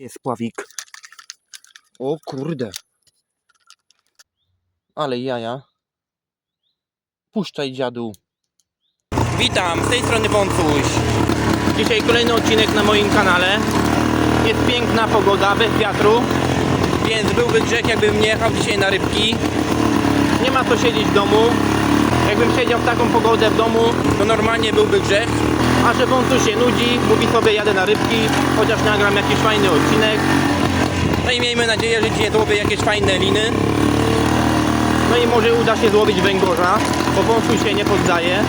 Jest pławik. O kurde. Ale jaja. Puszczaj dziadu. Witam, z tej strony Wącuś. Dzisiaj kolejny odcinek na moim kanale. Jest piękna pogoda, bez wiatru. Więc byłby grzech, jakbym nie jechał dzisiaj na rybki. Nie ma co siedzieć w domu. Jakbym siedział w taką pogodę w domu, to normalnie byłby grzech. A że Wącuś się nudzi, mówi sobie jadę na rybki, chociaż nagram jakiś fajny odcinek. No i miejmy nadzieję, że dzisiaj złowię jakieś fajne liny. No i może uda się złowić węgorza, bo wąsuj się nie poddaje.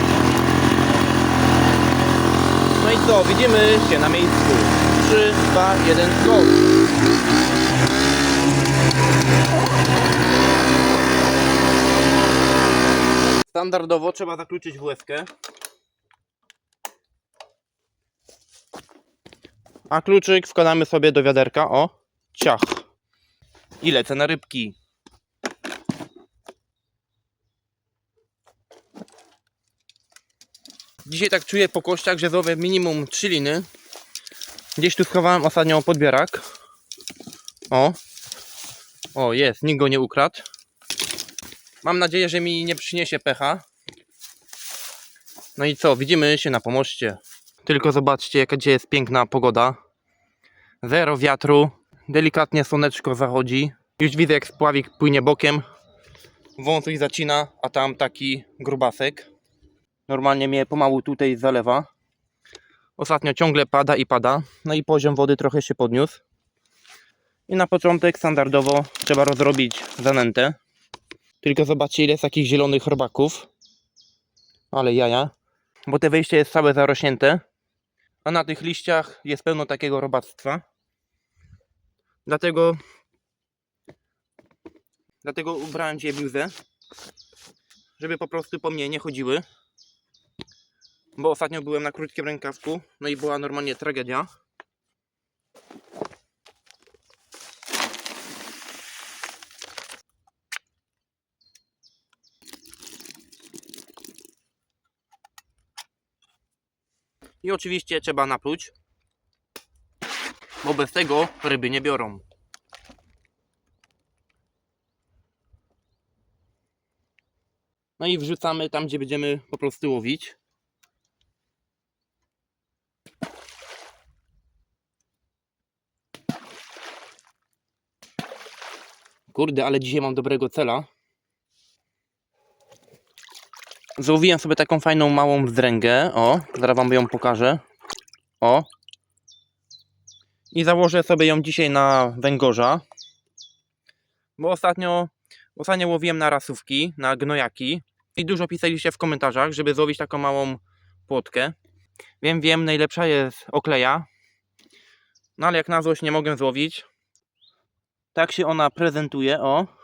No i co, widzimy się na miejscu. 3, 2, 1, go! Standardowo trzeba zakluczyć WF-kę. A kluczyk wkładamy sobie do wiaderka, o, ciach. I lecę na rybki. Dzisiaj tak czuję po kościach, że złowię minimum 3 liny. Gdzieś tu schowałem ostatnio podbierak. O. O, jest, nikt go nie ukradł. Mam nadzieję, że mi nie przyniesie pecha. No i co, widzimy się na pomoście. Tylko zobaczcie, jaka dzisiaj jest piękna pogoda. Zero wiatru, delikatnie słoneczko zachodzi. Już widzę, jak spławik płynie bokiem. Wąsuś zacina, a tam taki grubasek. Normalnie mnie pomału tutaj zalewa. Ostatnio ciągle pada i pada. No i poziom wody trochę się podniósł. I na początek standardowo trzeba rozrobić zanętę. Tylko zobaczcie ile jest takich zielonych robaków. Ale jaja. Bo te wejście jest całe zarośnięte. A na tych liściach jest pełno takiego robactwa. Dlatego Dlatego ubrałem dzisiaj bluzę. Żeby po prostu po mnie nie chodziły. Bo ostatnio byłem na krótkim rękawku. No i była normalnie tragedia. I oczywiście trzeba napluć, bo bez tego ryby nie biorą. No i wrzucamy tam, gdzie będziemy po prostu łowić. Kurde, ale dzisiaj mam dobrego cela. Złowiłem sobie taką fajną małą wzdręgę. O, zaraz wam ją pokażę. O. I założę sobie ją dzisiaj na węgorza. Bo ostatnio, ostatnio łowiłem na rasówki, na gnojaki. I dużo pisaliście w komentarzach, żeby złowić taką małą płotkę. Wiem, wiem, najlepsza jest okleja. No ale jak na złość nie mogę złowić. Tak się ona prezentuje, o.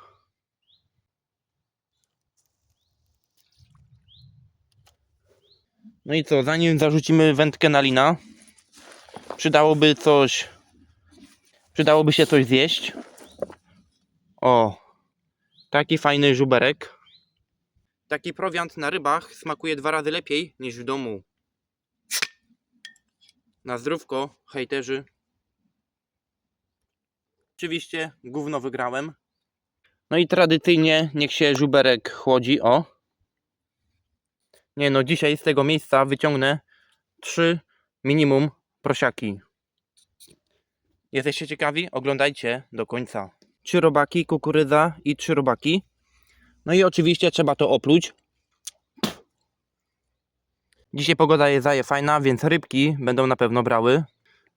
No i co, zanim zarzucimy wędkę na lina, przydałoby coś, przydałoby się coś zjeść. O, taki fajny żuberek. Taki prowiant na rybach smakuje dwa razy lepiej niż w domu. Na zdrówko, hejterzy. Oczywiście gówno wygrałem. No i tradycyjnie niech się żuberek chłodzi, o. Nie no, dzisiaj z tego miejsca wyciągnę trzy minimum prosiaki. Jesteście ciekawi? Oglądajcie do końca. Trzy robaki, kukurydza i trzy robaki. No i oczywiście trzeba to opluć. Dzisiaj pogoda jest zaje fajna, więc rybki będą na pewno brały.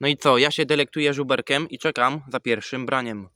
No i co? Ja się delektuję żuberkiem i czekam za pierwszym braniem.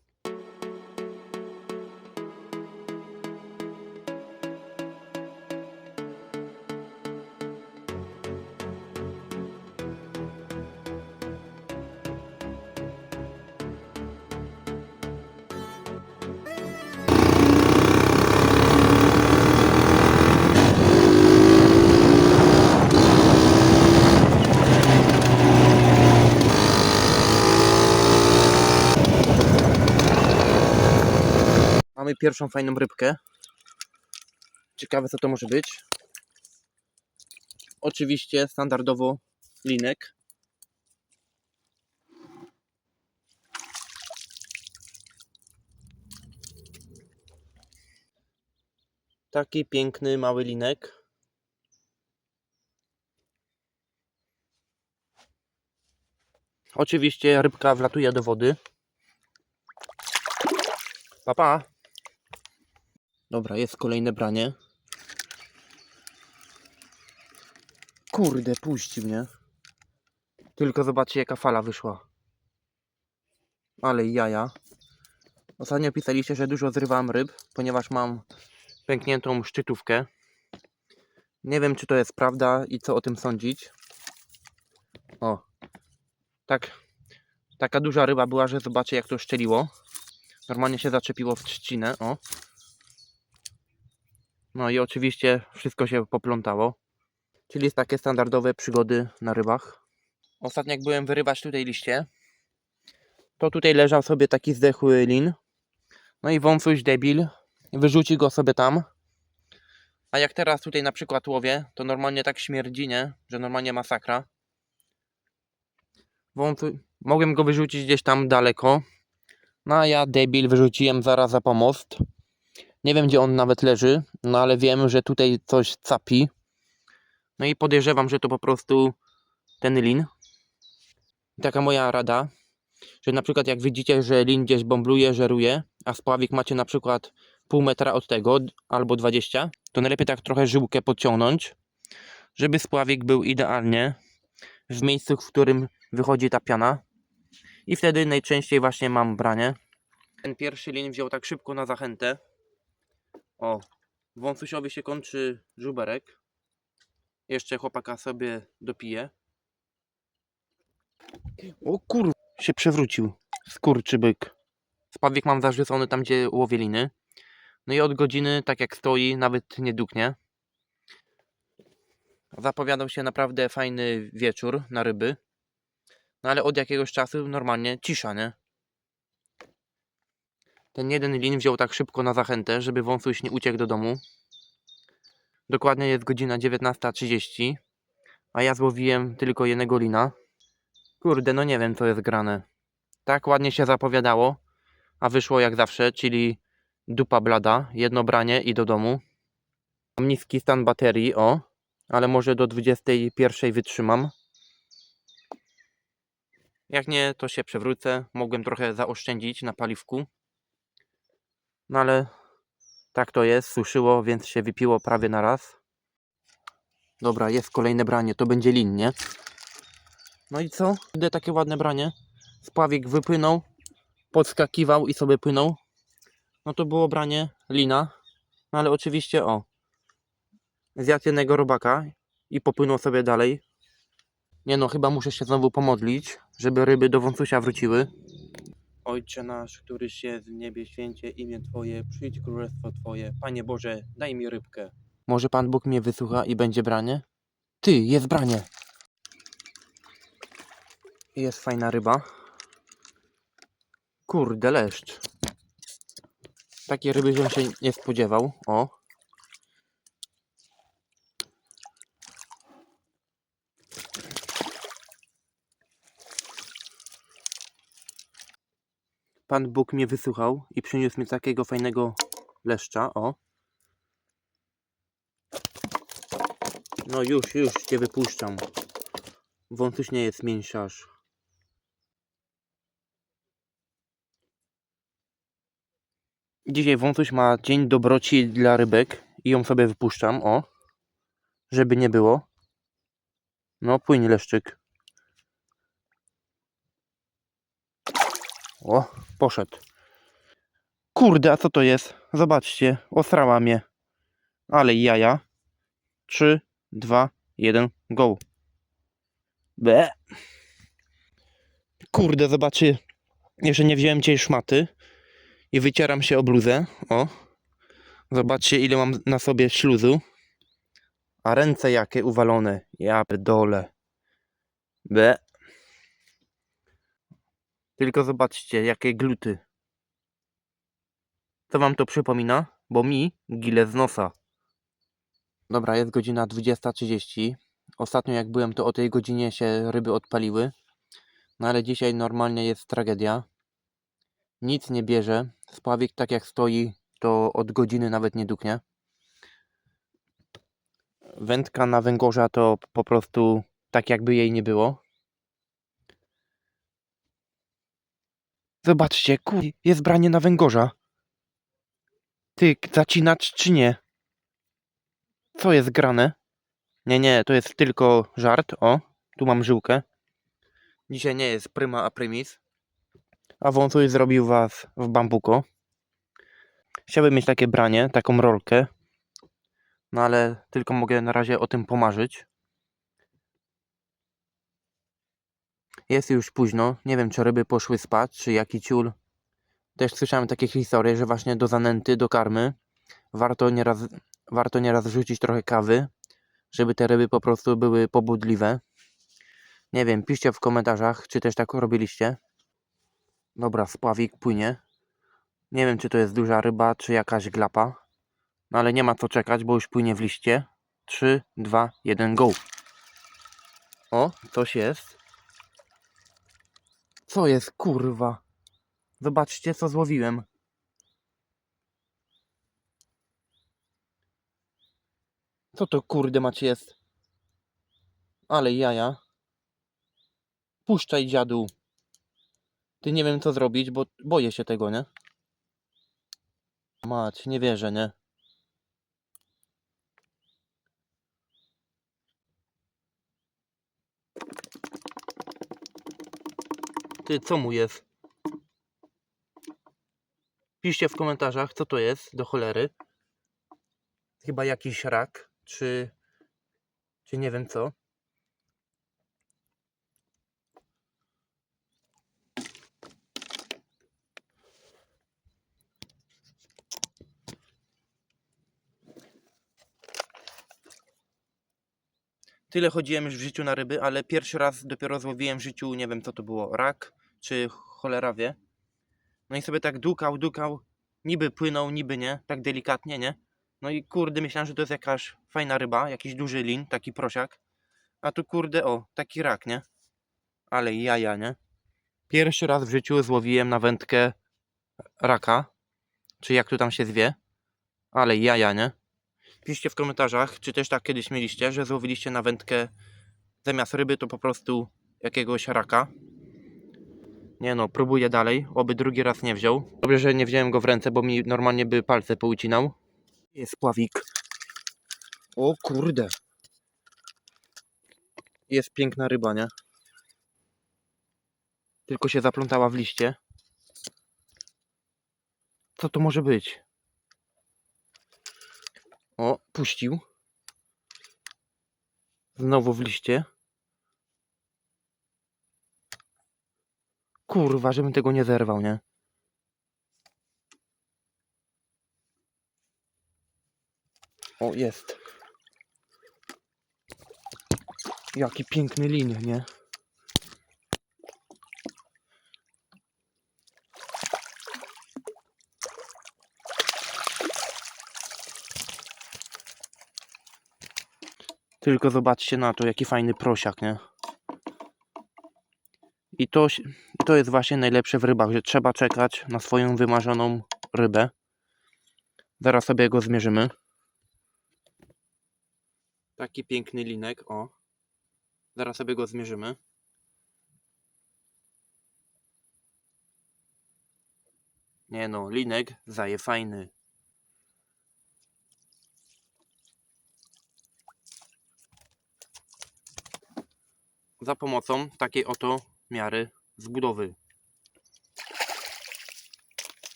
Mamy pierwszą fajną rybkę. Ciekawe co to może być. Oczywiście standardowo linek. Taki piękny mały linek. Oczywiście rybka wlatuje do wody. Papa. Pa. Dobra, jest kolejne branie. Kurde, puści mnie. Tylko zobaczcie jaka fala wyszła. Ale jaja. Ostatnio pisaliście, że dużo zrywam ryb, ponieważ mam pękniętą szczytówkę. Nie wiem, czy to jest prawda i co o tym sądzić. O. Tak. Taka duża ryba była, że zobaczcie jak to szczeliło. Normalnie się zaczepiło w trzcinę. O. No i oczywiście wszystko się poplątało. Czyli takie standardowe przygody na rybach. Ostatnio jak byłem wyrywać tutaj liście, to tutaj leżał sobie taki zdechły lin. No i wąsuś debil wyrzuci go sobie tam. A jak teraz tutaj na przykład łowię, to normalnie tak śmierdzi, nie? Że normalnie masakra. Wąsu... Mogłem go wyrzucić gdzieś tam daleko. No a ja debil wyrzuciłem zaraz za pomost. Nie wiem gdzie on nawet leży, no ale wiem, że tutaj coś capi. No i podejrzewam, że to po prostu ten lin. Taka moja rada, że na przykład jak widzicie, że lin gdzieś bąbluje, żeruje, a spławik macie na przykład pół metra od tego, albo 20, to najlepiej tak trochę żyłkę podciągnąć, żeby spławik był idealnie w miejscu, w którym wychodzi ta piana. I wtedy najczęściej właśnie mam branie. Ten pierwszy lin wziął tak szybko na zachętę. O, wąsusiowi się kończy żuberek. Jeszcze chłopaka sobie dopije. O kur... się przewrócił. Skurczy byk. Spawik mam zarzucony tam, gdzie łowię liny. No i od godziny, tak jak stoi, nawet nie duknie. Zapowiadał się naprawdę fajny wieczór na ryby. No ale od jakiegoś czasu normalnie cisza, nie? Ten jeden lin wziął tak szybko na zachętę, żeby wąsuś nie uciekł do domu. Dokładnie jest godzina 19.30, a ja złowiłem tylko jednego lina. Kurde, no nie wiem co jest grane. Tak ładnie się zapowiadało, a wyszło jak zawsze, czyli dupa blada, jedno branie i do domu. Mam niski stan baterii, o, ale może do 21 wytrzymam. Jak nie, to się przewrócę. Mogłem trochę zaoszczędzić na paliwku. No ale tak to jest, suszyło, więc się wypiło prawie na raz. Dobra, jest kolejne branie, to będzie lin, nie? No i co? Idę takie ładne branie. Spławik wypłynął, podskakiwał i sobie płynął. No to było branie lina. No ale oczywiście, o, zjadł jednego robaka i popłynął sobie dalej. Nie no, chyba muszę się znowu pomodlić, żeby ryby do wąsusia wróciły. Ojcze nasz, któryś jest w niebie, święcie imię Twoje, przyjdź królestwo Twoje. Panie Boże, daj mi rybkę. Może Pan Bóg mnie wysłucha i będzie branie? Ty, jest branie. Jest fajna ryba. Kurde, leszcz. Takiej ryby bym się nie spodziewał. O. Pan Bóg mnie wysłuchał i przyniósł mi takiego fajnego leszcza. O. No już, już cię wypuszczam. Wąsuś nie jest mięsiarz. Dzisiaj wąsuś ma dzień dobroci dla rybek i ją sobie wypuszczam, o. Żeby nie było. No, płyń leszczyk. O, poszedł. Kurde, a co to jest? Zobaczcie, osrała mnie. Ale jaja. 3, 2, 1, go. Be. Kurde, zobaczcie. Jeszcze nie wziąłem dzisiaj szmaty. I wycieram się o bluzę. O. Zobaczcie, ile mam na sobie śluzu. A ręce jakie uwalone. Ja dole. Be. Tylko zobaczcie, jakie gluty. Co wam to przypomina? Bo mi gile z nosa. Dobra, jest godzina 20.30. Ostatnio jak byłem, to o tej godzinie się ryby odpaliły. No ale dzisiaj normalnie jest tragedia. Nic nie bierze. Spławik tak jak stoi, to od godziny nawet nie duknie. wędka na węgorza to po prostu tak jakby jej nie było. Zobaczcie, kur... jest branie na węgorza. Ty, zacinacz czy nie? Co jest grane? Nie, nie, to jest tylko żart. O, tu mam żyłkę. Dzisiaj nie jest prima a primis. A wąsuj zrobił was w bambuko. Chciałbym mieć takie branie, taką rolkę. No ale tylko mogę na razie o tym pomarzyć. Jest już późno. Nie wiem, czy ryby poszły spać, czy jaki ciul. Też słyszałem takie historie, że właśnie do zanęty, do karmy warto nieraz, warto nieraz rzucić trochę kawy, żeby te ryby po prostu były pobudliwe. Nie wiem, piszcie w komentarzach, czy też tak robiliście. Dobra, spławik płynie. Nie wiem, czy to jest duża ryba, czy jakaś glapa. No ale nie ma co czekać, bo już płynie w liście. 3, 2, 1, go. O, coś jest. Co jest, kurwa? Zobaczcie, co złowiłem. Co to kurde macie jest? Ale jaja. Puszczaj dziadu. Ty nie wiem co zrobić, bo boję się tego, nie? Mać, nie wierzę, nie? Ty, co mu jest? Piszcie w komentarzach, co to jest, do cholery. Chyba jakiś rak, czy... Czy nie wiem co. Tyle chodziłem już w życiu na ryby, ale pierwszy raz dopiero złowiłem w życiu, nie wiem co to było, rak czy cholera wie. No i sobie tak dukał, dukał, niby płynął, niby nie, tak delikatnie, nie? No i kurde, myślałem, że to jest jakaś fajna ryba, jakiś duży lin, taki prosiak. A tu kurde, o, taki rak, nie? Ale jaja, nie? Pierwszy raz w życiu złowiłem na wędkę raka, czy jak tu tam się zwie. Ale jaja, nie? Piszcie w komentarzach, czy też tak kiedyś mieliście, że złowiliście na wędkę zamiast ryby to po prostu jakiegoś raka. Nie no, próbuję dalej, oby drugi raz nie wziął. Dobrze, że nie wziąłem go w ręce, bo mi normalnie by palce poucinał. Jest pławik. O kurde. Jest piękna ryba, nie? Tylko się zaplątała w liście. Co to może być? O, puścił. Znowu w liście. Kurwa, żebym tego nie zerwał, nie? O, jest. Jaki piękny lin, nie? Tylko zobaczcie na to, jaki fajny prosiak, nie? I to, to jest właśnie najlepsze w rybach, że trzeba czekać na swoją wymarzoną rybę. Zaraz sobie go zmierzymy. Taki piękny linek, o. Zaraz sobie go zmierzymy. Nie no, linek zaje fajny. Za pomocą takiej oto miary zbudowy.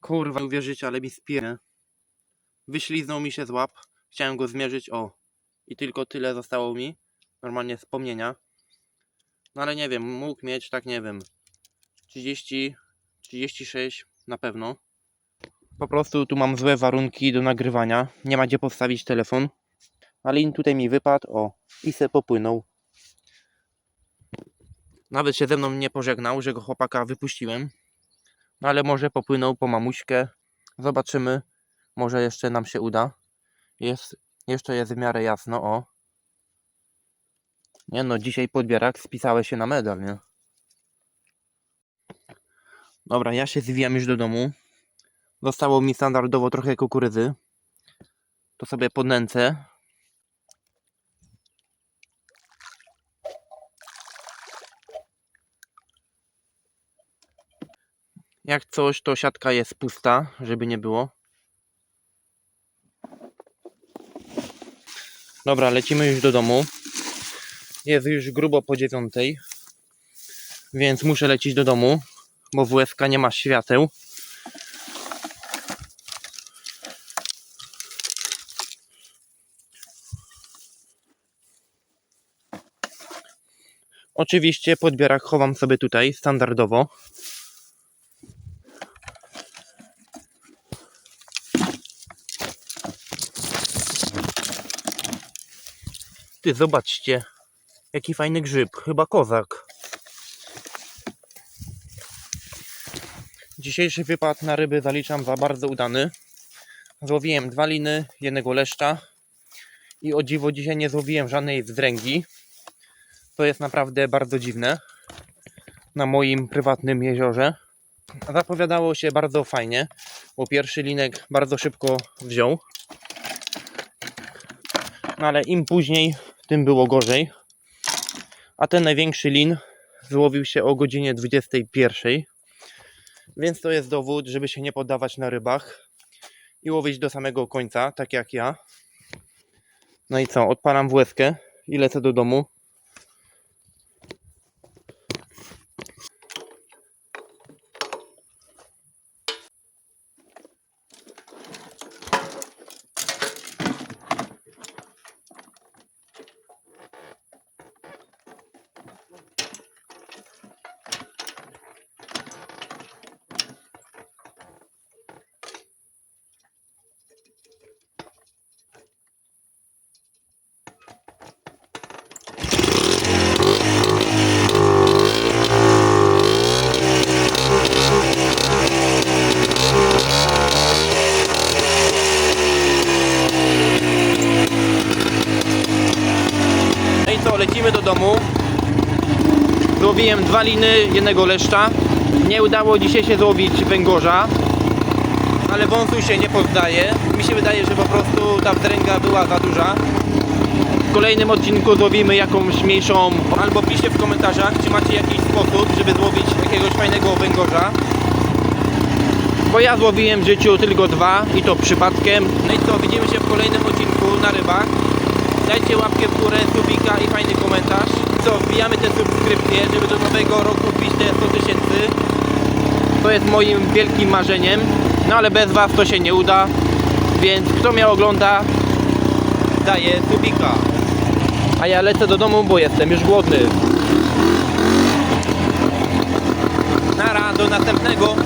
Kurwa, nie uwierzycie, ale mi spie. Wyśliznął mi się z łap. Chciałem go zmierzyć, o. I tylko tyle zostało mi. Normalnie wspomnienia. No ale nie wiem, mógł mieć, tak nie wiem, 30, 36 na pewno. Po prostu tu mam złe warunki do nagrywania. Nie ma gdzie postawić telefon. Ale in tutaj mi wypadł, o, i se popłynął. Nawet się ze mną nie pożegnał, że go chłopaka wypuściłem. No ale może popłynął po mamuśkę. Zobaczymy. Może jeszcze nam się uda. Jest, jeszcze jest w miarę jasno, o. Nie no, dzisiaj podbierak spisałeś się na medal, nie? Dobra, ja się zwijam już do domu. Zostało mi standardowo trochę kukurydzy. To sobie podnęcę. Jak coś, to siatka jest pusta, żeby nie było. Dobra, lecimy już do domu. Jest już grubo po dziewiątej, więc muszę lecieć do domu, bo w WSK nie ma świateł. Oczywiście podbierak chowam sobie tutaj standardowo. Ty, zobaczcie. Jaki fajny grzyb. Chyba kozak. Dzisiejszy wypad na ryby zaliczam za bardzo udany. Złowiłem dwa liny, jednego leszcza. I o dziwo dzisiaj nie złowiłem żadnej wzdręgi. To jest naprawdę bardzo dziwne. Na moim prywatnym jeziorze. Zapowiadało się bardzo fajnie, bo pierwszy linek bardzo szybko wziął. No ale im później, tym było gorzej. A ten największy lin złowił się o godzinie 21. Więc to jest dowód, żeby się nie poddawać na rybach i łowić do samego końca, tak jak ja. No i co, odpalam łezkę i lecę do domu. Co, lecimy do domu. Złowiłem dwa liny, jednego leszcza. Nie udało dzisiaj się złowić węgorza, ale wąsu się nie poddaje. Mi się wydaje, że po prostu ta wdręga była za duża. W kolejnym odcinku złowimy jakąś mniejszą, albo piszcie w komentarzach, czy macie jakiś sposób, żeby złowić jakiegoś fajnego węgorza. Bo ja złowiłem w życiu tylko dwa i to przypadkiem. No i co, widzimy się w kolejnym odcinku na rybach. Dajcie łapkę w górę, subika i fajny komentarz. Co, wbijamy te subskrypcje, żeby do nowego roku wbić te 100 tysięcy. To jest moim wielkim marzeniem. No ale bez Was to się nie uda. Więc kto mnie ogląda, daje subika. A ja lecę do domu, bo jestem już głodny. Nara, do następnego.